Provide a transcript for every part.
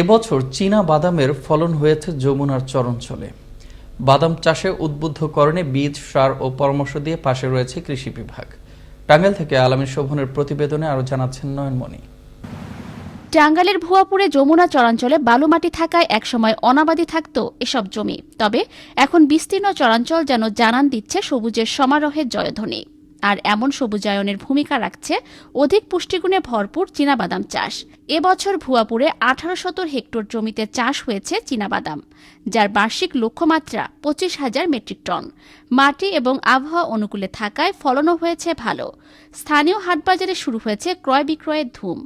এবছর চীনা বাদামের ফলন হয়েছে যমুনার চরঞ্চলে বাদাম চাষে উদ্বুদ্ধকরণে বীজ, সার ও পরামর্শ দিয়ে পাশে রয়েছে কৃষি বিভাগ। টাঙ্গাইল থেকে আলামী শোভনের প্রতিবেদনে আরও জানাচ্ছেন নয়নমণি। টাঙ্গালের ভুয়াপুরে যমুনা চরাঞ্চলে বালুমাটি থাকায় একসময় অনাবাদি থাকত এসব জমি। তবে এখন বিস্তীর্ণ চরাঞ্চল যেন জানান দিচ্ছে সবুজের সমারোহের জয়ধ্বনি। আর এমন সবুজায়নের ভূমিকা রাখছে অধিক পুষ্টিগুণে ভরপুর চীনাবাদাম চাষ। এবছর ভুয়াপুরে আঠারো শতর হেক্টর জমিতে চাষ হয়েছে চীনাবাদাম, যার বার্ষিক লক্ষ্যমাত্রা পঁচিশ হাজার মেট্রিক টন। মাটি এবং আবহাওয়া অনুকূলে থাকায় ফলনও হয়েছে ভালো। স্থানীয় হাটবাজারে শুরু হয়েছে ক্রয় বিক্রয়ের ধুম।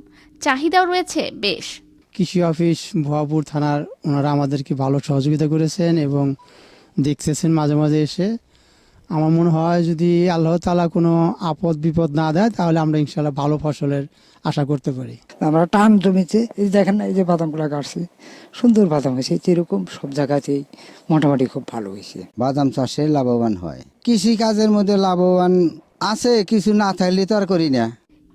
চাহিদাও রয়েছে বেশ। কৃষি অফিস ভুয়াপুর থানার ওনারা আমাদেরকে ভালো সহযোগিতা করেছেন এবং দেখতেছেন মাঝে মাঝে এসে। আমার মনে হয় যদি আল্লাহ তালা কোনো আপদ বিপদ না দেয় তাহলে আমরা ইনশাল্লাহ ভালো ফসলের আশা করতে পারি। আমরা টান জমিতে এই দেখেন না, এই যে বাদামগুলো কাটছি সুন্দর বাদাম হয়েছে যেরকম সব জায়গাতেই মোটামুটি খুব ভালো হয়েছে। বাদাম চাষে লাভবান হয়। কৃষি কাজের মধ্যে লাভবান আছে কিছু না থাকলে তো আর করি না।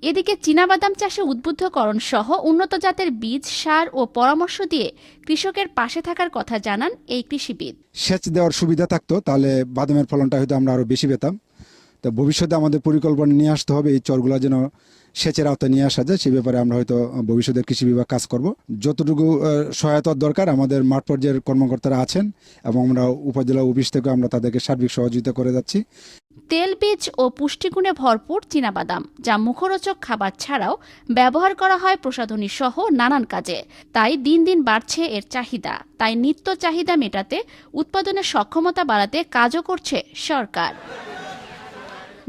এদিকে চীনাবাদাম চাষে উদ্বুদ্ধকরণ সহ উন্নত জাতের বীজ, সার ও পরামর্শ দিয়ে কৃষকের পাশে থাকার কথা জানান এই কৃষিবিদ। সেচ দেওয়ার সুবিধা থাকতো, তাহলে বাদামের ফলনটা হয়তো আমরা আরও বেশি পেতাম। তো ভবিষ্যতে আমাদের পরিকল্পনা নিয়ে আসতে হবে, এই চরগুলো যেন সেচের আওতায় নিয়ে আসা যায়, সে ব্যাপারে আমরা হয়তো ভবিষ্যতের কৃষি বিভাগ কাজ করব। যতটুকু সহায়তার দরকার, আমাদের মাঠ পর্যায়ের কর্মকর্তারা আছেন এবং আমরা উপজেলা অফিস থেকে আমরা তাদেরকে সার্বিক সহযোগিতা করে যাচ্ছি। তেল বীজ ও পুষ্টিগুণে ভরপুর চীনাবাদাম, যা মুখরোচক খাবার ছাড়াও ব্যবহার করা হয় প্রসাধনী সহ নানান কাজে। তাই দিন দিন বাড়ছে এর চাহিদা। তাই নিত্য চাহিদা মেটাতে উৎপাদনের সক্ষমতা বাড়াতে কাজও করছে সরকার।